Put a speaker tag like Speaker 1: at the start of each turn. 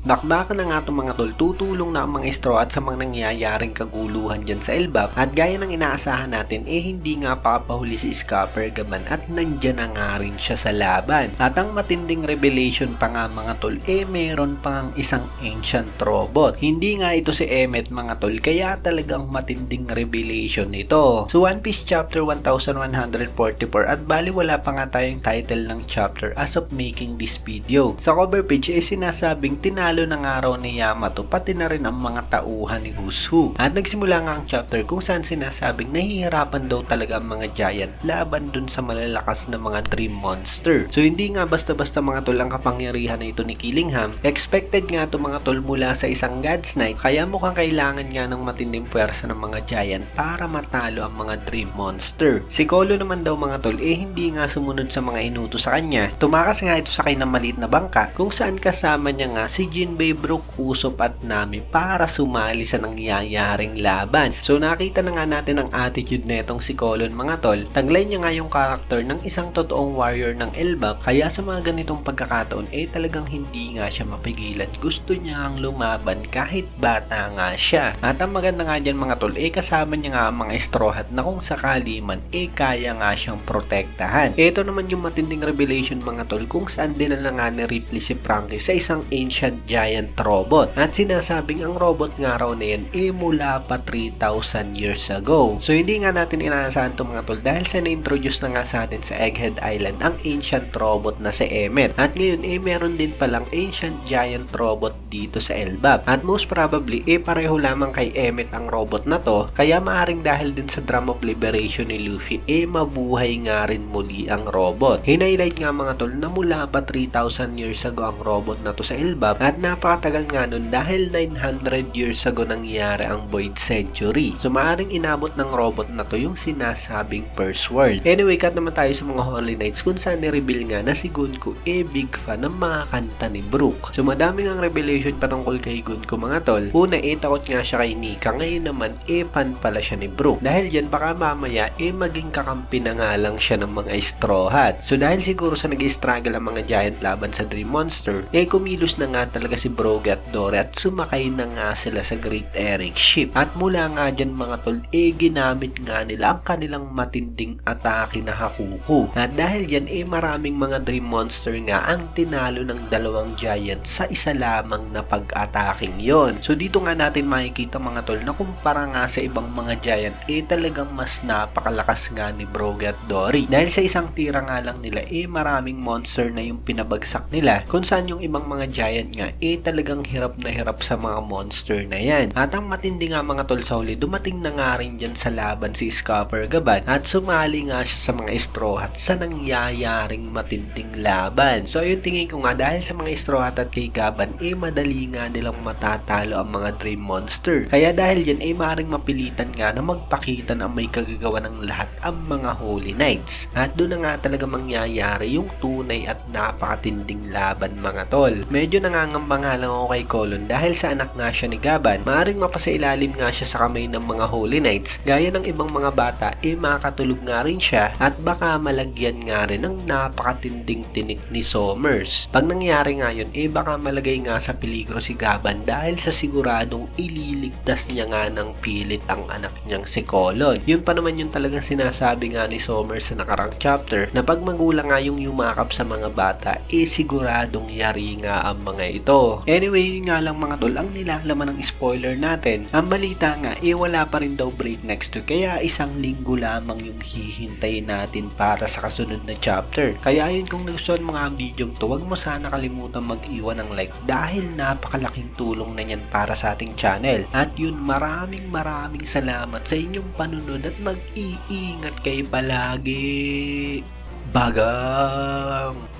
Speaker 1: Bakbakan na nga itong mga tol, tutulong na ang mga straw at sa mga nangyayaring kaguluhan dyan sa Elbap at gaya ng inaasahan natin eh hindi nga papahuli si Scupper Gaban at nandyan na nga rin siya sa laban. At ang matinding revelation pa nga mga tol eh meron pang isang ancient robot. Hindi nga ito si Emmet mga tol kaya talagang matinding revelation nito. So One Piece chapter 1144 at bali wala pa nga tayong title ng chapter as of making this video. Sa cover page eh sinasabing tinalo ng araw ni Yamato pati na rin ang mga tauhan ni Who. At nagsimula nga ang chapter kung saan sinasabing nahihirapan daw talaga ang mga giant laban dun sa malalakas na mga dream monster. So hindi nga basta-basta mga tol ang kapangyarihan na ito ni Killingham. Expected nga ito mga tol mula sa isang God's Knight kaya mukhang kailangan nga ng matinding puwersa ng mga giant para matalo ang mga dream monster. Si Kolo naman daw mga tol eh hindi nga sumunod sa mga inuto sa kanya. Tumakas nga ito sa kanya ng maliit na bangka kung saan kasama niya nga si Jinbei Brook, Usopp at Nami para sumali sa nangyayaring laban. So nakita na nga natin ang attitude netong si Colon mga tol. Taglay niya nga yung karakter ng isang totoong warrior ng Elbap kaya sa mga ganitong pagkakataon eh talagang hindi nga siya mapigilan. Gusto niya ang lumaban kahit bata nga siya. At ang maganda nga dyan mga tol eh kasama niya nga ang mga straw hat na kung sakali man eh kaya nga siyang protektahan. Ito naman yung matinding revelation mga tol kung saan dinala nga ni Ripley si Frankie sa isang ancient giant robot. At sinasabing ang robot nga raw na yan eh mula pa 3,000 years ago. So hindi nga natin inaasahan to mga tol dahil sa na-introduce na nga sa atin sa Egghead Island ang ancient robot na si Emmet. At ngayon eh meron din palang ancient giant robot dito sa Elbap. At most probably eh pareho lamang kay Emmet ang robot na to kaya maaring dahil din sa Drum of Liberation ni Luffy eh mabuhay nga rin muli ang robot. Hinighlight nga mga tol na mula pa 3,000 years ago ang robot na to sa Elbap at napakatagal nga nun dahil 900 years ago nangyari ang Void Century. So maaaring inabot ng robot na to yung sinasabing first world. Anyway, cut naman tayo sa mga Holy Knights kung saan ni-reveal nga na si Gunko eh big fan ng mga kanta ni Brook. So madaming ang revelation patungkol kay Gunko mga tol. Una eh takot nga siya kay Nika, ngayon naman eh fan pala siya ni Brook. Dahil dyan baka mamaya eh maging kakampi na nga lang siya ng mga Straw Hat. So dahil siguro sa nag-struggle ang mga giant laban sa Dream Monster, eh kumilos na nga talaga si Brogy at Dory at sumakay na nga sila sa Great Eric ship. At mula nga dyan mga tol, eh ginamit nga nila ang kanilang matinding atake na hakuku. At dahil dyan, eh maraming mga Dream Monster nga ang tinalo ng dalawang giant sa isa lamang na pag-ataking yon. So dito nga natin makikita mga tol na kumpara nga sa ibang mga giant, eh talagang mas napakalakas nga ni Brogy at Dory. Dahil sa isang tira nga lang nila, eh maraming monster na yung pinabagsak nila. Kung saan yung ibang mga giant nga, eh talagang hirap na hirap sa mga monster na yan. At ang matindi nga mga tol sa huli, dumating na nga rin dyan sa laban si Scupper Gaban at sumali nga siya sa mga straw hat sa nangyayaring matinding laban. So ayun tingin ko nga dahil sa mga straw hat at kay Gaban, eh madali nga nilang matatalo ang mga dream monster. Kaya dahil yan, eh maring mapilitan nga na magpakita na may kagagawa ng lahat ang mga Holy Knights. At doon na nga talaga mangyayari yung tunay at napakatinding laban mga tol. Medyo nangangamba nga lang ako kay Colon dahil sa anak nga siya ni Gaban, maaring mapasailalim nga siya sa kamay ng mga Holy Knights. Gaya ng ibang mga bata, eh makatulog nga rin siya at baka malagyan nga rin ng napakatinding tinik ni Somers. Pag nangyari nga yun, eh baka malagay nga sa peligro si Gaban dahil sa siguradong ililigtas niya nga ng pilit ang anak niyang si Colon. Yun pa naman yung talagang sinasabi nga ni Somers sa nakarang chapter na pag magulang nga yung yumakap sa mga bata, eh siguradong yari nga ang mga ito. Anyway, yun nga lang mga tol, ang nilalaman ng spoiler natin. Ang balita nga, eh wala pa rin daw break next week, kaya isang linggo lamang yung hihintayin natin para sa kasunod na chapter. Kaya yun kung nagustuhan ang video to, huwag mo sana kalimutan mag-iwan ng like dahil napakalaking tulong na yan para sa ating channel. At yun, maraming maraming salamat sa inyong panunod at mag-iingat kayo palagi. Bagang!